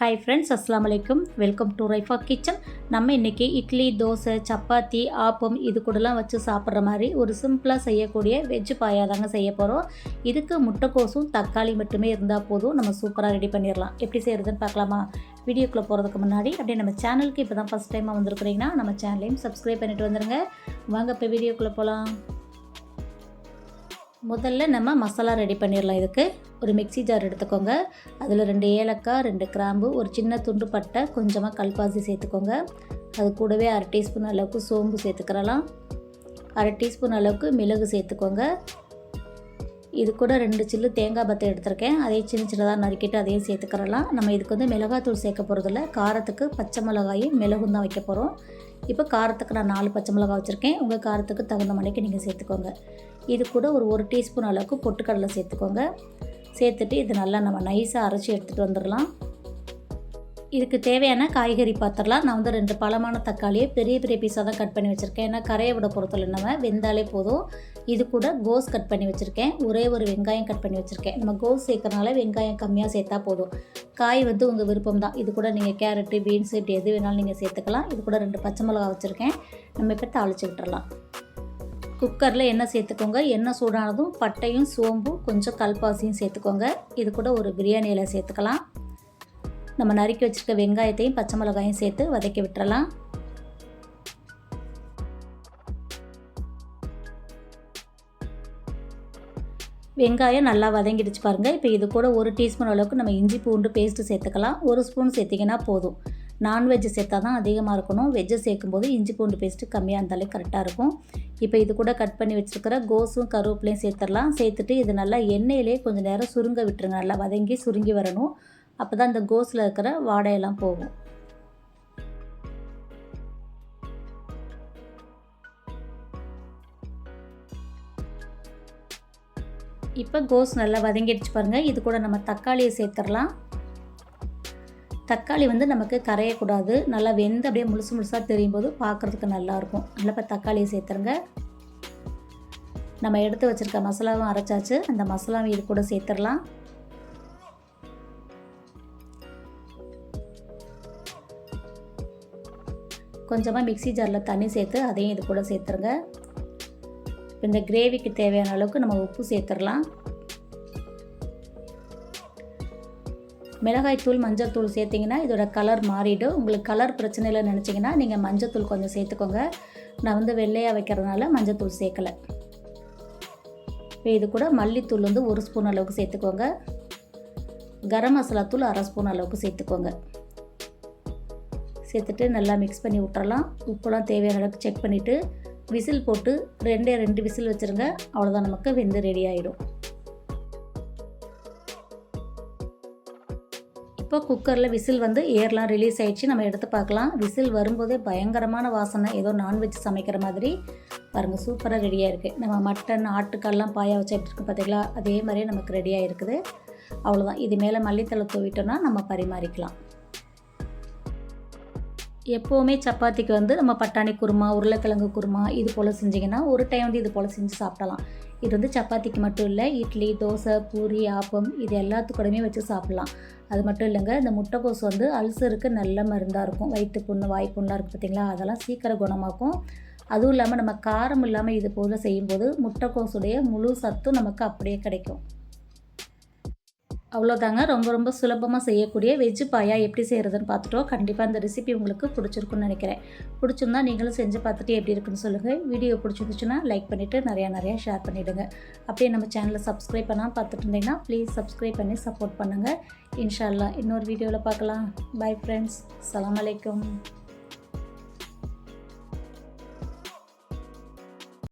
Hi friends அஸ்லாம் வலைக்கும் welcome to Raifa kitchen நம்ம இன்றைக்கி இட்லி தோசை சப்பாத்தி ஆப்பம் இது கூடலாம் வச்சு சாப்பிட்ற மாதிரி ஒரு சிம்பிளாக செய்யக்கூடிய வெஜ் பாயா தாங்க செய்ய போகிறோம் இதுக்கு முட்டைக்கோசும் தக்காளி மட்டுமே இருந்தால் போதும். நம்ம சூப்பராக ரெடி பண்ணிடலாம். எப்படி செய்கிறதுன்னு பார்க்கலாமா? வீடியோக்குள்ளே போகிறதுக்கு முன்னாடி அப்படியே நம்ம சேனலுக்கு இப்போ தான் ஃபஸ்ட் டைமாக வந்திருக்கிறீங்கன்னா நம்ம சேனலையும் சப்ஸ்கிரைப் பண்ணிட்டு வந்துடுங்க வாங்க இப்போ வீடியோக்குள்ளே போகலாம் முதல்ல நம்ம மசாலா ரெடி பண்ணிடலாம். இதுக்கு ஒரு மிக்ஸி ஜார் எடுத்துக்கோங்க. அதில் ரெண்டு ஏலக்காய் ரெண்டு கிராம்பு ஒரு சின்ன துண்டு பட்டை கொஞ்சமாக கல்பாசி சேர்த்துக்கோங்க. அது கூடவே அரை டீஸ்பூன் அளவுக்கு சோம்பு சேர்த்துக்கிறலாம். அரை டீஸ்பூன் அளவுக்கு மிளகு சேர்த்துக்கோங்க. இது கூட ரெண்டு சில்லு தேங்காய் பத்தை எடுத்திருக்கேன். அதையும் சின்ன சின்னதாக நறுக்கிட்டு அதையும் சேர்த்துக்கிறலாம். நம்ம இதுக்கு வந்து மிளகாத்தூள் சேர்க்க போகிறதில்ல காரத்துக்கு பச்சை மிளகாயும் மிளகும் தான் வைக்க போகிறோம் இப்போ காரத்துக்கு நான் நாலு பச்சை மிளகாய் வச்சுருக்கேன். உங்கள் காரத்துக்கு தகுந்த மணிக்கு நீங்கள் சேர்த்துக்கோங்க. இது கூட ஒரு ஒரு டீஸ்பூன் அளவுக்கு பொட்டுக்கடலை சேர்த்துக்கோங்க. சேர்த்துட்டு இது நல்லா நம்ம நைஸாக அரைச்சி எடுத்துகிட்டு வந்துடலாம். இதுக்கு தேவையான காய்கறி பாத்திரலாம் நான் வந்து ரெண்டு பழமான தக்காளியை பெரிய பெரிய பீஸாக தான் கட் பண்ணி வச்சுருக்கேன். ஏன்னா கரையை விட பொறுத்தல நம்ம வெந்தாலே போதும். இது கூட கோஸ் கட் பண்ணி வச்சுருக்கேன். ஒரே ஒரு வெங்காயம் கட் பண்ணி வச்சுருக்கேன். நம்ம கோஸ் சேர்க்கறனால வெங்காயம் கம்மியாக சேர்த்தா போதும். காய் வந்து உங்கள் விருப்பம் தான் இது கூட நீங்கள் கேரட்டு பீன்ஸு இப்படி எது வேணாலும் நீங்கள் சேர்த்துக்கலாம். இது கூட ரெண்டு பச்சை மிளகா வச்சுருக்கேன். நம்ம இப்போ தாளிச்சு விட்டுறலாம். குக்கரில் எண்ணெய் சேர்த்துக்கோங்க. எண்ணெய் சூடானதும் பட்டையும் சோம்பும் கொஞ்சம் கல்பாசியும் சேர்த்துக்கோங்க. இது கூட ஒரு பிரியாணி இலை சேர்த்துக்கலாம். நம்ம நறுக்கி வச்சுருக்க வெங்காயத்தையும் பச்சை மிளகாயும் சேர்த்து வதக்கி விட்டுறலாம். வெங்காயம் நல்லா வதங்கிடுச்சு பாருங்கள் இப்போ இது கூட ஒரு டீஸ்பூன் அளவுக்கு நம்ம இஞ்சி பூண்டு பேஸ்ட்டு சேர்த்துக்கலாம். ஒரு ஸ்பூன் சேர்த்திங்கன்னா போதும். நான்வெஜ் சேர்த்தா தான் அதிகமாக இருக்கணும். வெஜ்ஜை சேர்க்கும்போது இஞ்சி பூண்டு பேஸ்ட்டு கம்மியாக இருந்தாலே கரெக்டாக இருக்கும். இப்போ இது கூட கட் பண்ணி வச்சுருக்கிற கோஸும் கருவேப்பிலையும் சேர்த்துடலாம். சேர்த்துட்டு இது நல்லா எண்ணெயிலே கொஞ்சம் நேரம் சுருங்க விட்டுருங்க. நல்லா வதங்கி சுருங்கி வரணும். அப்போ தான் இந்த கோஸில் இருக்கிற வாடையெல்லாம் போகும். இப்போ கோஸ் நல்லா வதங்கிடுச்சு பாருங்கள் இது கூட நம்ம தக்காளியை சேர்த்துடலாம். தக்காளி வந்து நமக்கு கரையக்கூடாது. நல்லா வெந்து அப்படியே முழுசு முழுசாக தெரியும் போது பார்க்குறதுக்கு நல்லாயிருக்கும். நல்லா இப்போ தக்காளியை சேர்த்துருங்க. நம்ம எடுத்து வச்சுருக்க மசாலாவும் அரைச்சாச்சு. அந்த மசாலாவும் இது கூட சேர்த்துடலாம். கொஞ்சமாக மிக்சி ஜாரில் தண்ணி சேர்த்து அதையும் இது கூட சேர்த்துருங்க. இப்போ இந்த கிரேவிக்கு தேவையான அளவுக்கு நம்ம உப்பு சேர்த்துடலாம். மிளகாய்த்தூள் மஞ்சள்தூள் சேர்த்திங்கன்னா இதோட கலர் மாறிடும். உங்களுக்கு கலர் பிரச்சனை இல்லை நினச்சிங்கன்னா நீங்கள் மஞ்சள் தூள் கொஞ்சம் சேர்த்துக்கோங்க. நான் வந்து வெள்ளையாக வைக்கிறதுனால மஞ்சள்தூள் சேர்க்கலை. இப்போ இது கூட மல்லித்தூள் வந்து ஒரு ஸ்பூன் அளவுக்கு சேர்த்துக்கோங்க. கரம் மசாலா தூள் அரை ஸ்பூன் அளவுக்கு சேர்த்துக்கோங்க. சேர்த்துட்டு நல்லா மிக்ஸ் பண்ணி விட்டுறலாம். உப்புலாம் தேவையான அளவுக்கு செக் பண்ணிவிட்டு விசில் போட்டு ரெண்டே ரெண்டு விசில் வச்சுருங்க. அவ்வளோதான் நமக்கு வெந்து ரெடி ஆகிடும் இப்போ குக்கரில் விசில் வந்து ஏர்லாம் ரிலீஸ் ஆகிடுச்சு நம்ம எடுத்து பார்க்கலாம். விசில் வரும்போதே பயங்கரமான வாசனை. ஏதோ நான்வெஜ் சமைக்கிற மாதிரி. பாருங்கள் சூப்பராக ரெடியாக இருக்குது நம்ம மட்டன் ஆட்டுக்கல்லாம் பாயா வச்சு எப்படி இருக்குது பார்த்தீங்களா அதே மாதிரியே நமக்கு ரெடியாக இருக்குது அவ்வளோதான் இது மேலே மல்லித்தலை தூவிட்டோன்னா நம்ம பரிமாறிக்கலாம். எப்போவுமே சப்பாத்திக்கு வந்து நம்ம பட்டாணி குருமா உருளைக்கிழங்கு குருமா இது போல் செஞ்சிங்கன்னா ஒரு டைம் வந்து இது போல் செஞ்சு சாப்பிடலாம். இது வந்து சப்பாத்திக்கு மட்டும் இல்லை இட்லி தோசை பூரி ஆப்பம் இது எல்லாத்துக்கூடமே வச்சு சாப்பிட்லாம். அது மட்டும் இல்லைங்க இந்த முட்டைக்கோஸ் வந்து அல்சருக்கு நல்ல மருந்தாக இருக்கும். வயிற்று புண்ணு வாய்ப்புண்ணாக இருக்குது பார்த்திங்களா அதெல்லாம் சீக்கிரம் குணமாக்கும். அதுவும் இல்லாமல் நம்ம காரம் இல்லாமல் இது போல் செய்யும்போது முட்டைக்கோஸுடைய முழு சத்தும் நமக்கு அப்படியே கிடைக்கும். அவ்வளோதாங்க. ரொம்ப ரொம்ப சுலபமாக செய்யக்கூடிய வெஜ்ஜு பாயா எப்படி செய்கிறதுன்னு பார்த்துட்டோம். கண்டிப்பாக அந்த ரெசிபி உங்களுக்கு பிடிச்சிருக்குன்னு நினைக்கிறேன். பிடிச்சிருந்தா நீங்களும் செஞ்சு பார்த்துட்டு எப்படி இருக்குன்னு சொல்லுங்கள் வீடியோ பிடிச்சிருந்துச்சுன்னா லைக் பண்ணிவிட்டு நிறையா நிறையா ஷேர் பண்ணிவிடுங்க அப்படியே நம்ம சேனலை சப்ஸ்கிரைப் பண்ணால் பார்த்துட்டு இருந்தீங்கன்னா ப்ளீஸ் சப்ஸ்கிரைப் பண்ணி சப்போர்ட் பண்ணுங்கள் இன்ஷால்லா இன்னொரு வீடியோவில் பார்க்கலாம். பை ஃப்ரெண்ட்ஸ் அலாம் அலைக்கும்